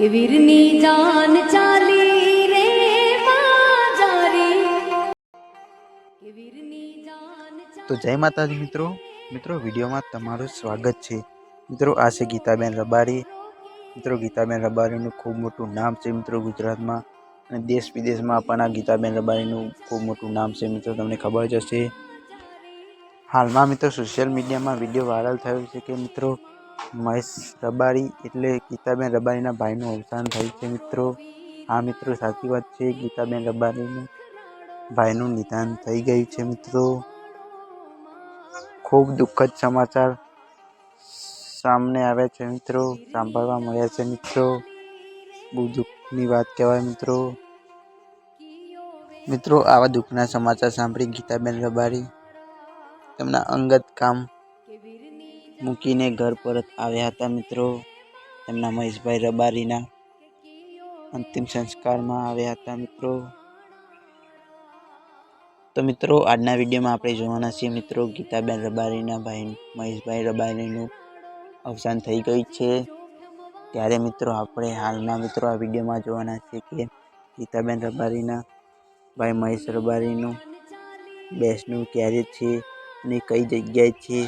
કે વીરની જાન ચાલી રે તો જય માતાજી મિત્રો. મિત્રો, વિડીયોમાં તમારું સ્વાગત છે. મિત્રો, આ છે ગીતાબેન રબારી. મિત્રો, ગીતાબેન રબારીનું ખૂબ મોટું નામ છે મિત્રો ગુજરાતમાં અને દેશ વિદેશમાં પણ આ ગીતાબેન રબારીનું ખૂબ મોટું નામ છે મિત્રો. તમને ખબર જ હશે. હાલમાં મિત્રો સોશિયલ મીડિયામાં વીડિયો વાયરલ થયો છે કે મિત્રો મહેશ રબારી એટલે ગીતાબેન રબારીના ભાઈનું અવસાન થયું છે મિત્રો. આ મિત્રો, સાચી વાત છે. ગીતાબેન રબારીનું ભાઈનું નિધન થઈ ગયું છે મિત્રો. ખૂબ દુઃખદ સમાચાર સામને આવ્યા છે મિત્રો, સાંભળવા મળ્યા છે મિત્રો. બહુ દુઃખની વાત કહેવાય મિત્રો. મિત્રો, આવા દુઃખના સમાચાર સાંભળી ગીતાબેન રબારી તેમના અંગત કામ મૂકીને ઘર પરત આવ્યા હતા મિત્રો. તેમના મહેશભાઈ રબારીના અંતિમ સંસ્કારમાં આવ્યા હતા મિત્રો. તો મિત્રો, આજના વિડીયોમાં આપણે જોવાના છીએ મિત્રો, ગીતાબેન રબારીના ભાઈ, મહેશભાઈ રબારીનું અવસાન થઈ ગયું છે. ત્યારે મિત્રો, આપણે હાલમાં મિત્રો આ વિડીયોમાં જોવાના છીએ કે ગીતાબેન રબારીના ભાઈ, મહેશ રબારીનું બેસનું ક્યારે છે અને કઈ જગ્યાએ છે?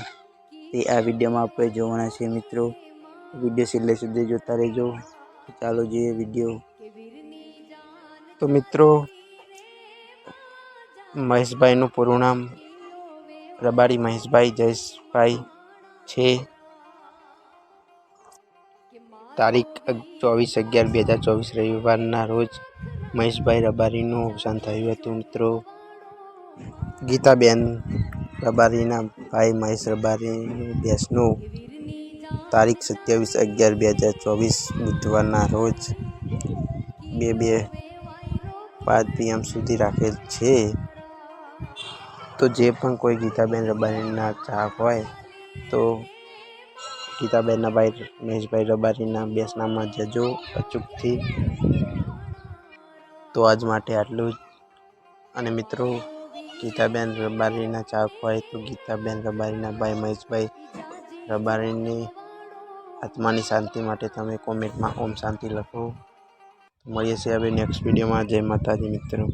તે આ વિડીયોમાં આપણે જોવાના છે મિત્રો. વીડિયો છેલ્લે સુધી જોતા રહેજો. ચાલો જોઈએ વીડિયો. તો મિત્રો, મહેશભાઈનું પૂરું નામ રબારી મહેશભાઈ જયેશભાઈ છે. તારીખ ચોવીસ અગિયાર બે હજાર ચોવીસ રવિવારના રોજ મહેશભાઈ રબારીનું અવસાન થયું હતું મિત્રો. ગીતાબેન રબારીના ભાઈ મહેશ રબારી બેસનું તારીખ સત્યાવીસ અગિયાર બે હજાર ચોવીસ બુધવારના રોજ બે બે પાંચ પીએમ સુધી રાખેલ છે. તો જે પણ કોઈ ગીતાબેન રબારીના ચાહક હોય, તો ગીતાબેનના ભાઈ મહેશભાઈ રબારીના બેસનામાં જજો અચૂકથી. તો આજ માટે આટલું જ. અને મિત્રો ગીતાબેન રબારીના ચાહક હોય તો ગીતાબેન રબારીના ભાઈ મહેશભાઈ રબારીની આત્માની શાંતિ માટે તમે કોમેન્ટમાં ઓમ શાંતિ લખો. મળીએ છીએ હવે નેક્સ્ટ વિડીયોમાં જય માતાજી મિત્રો.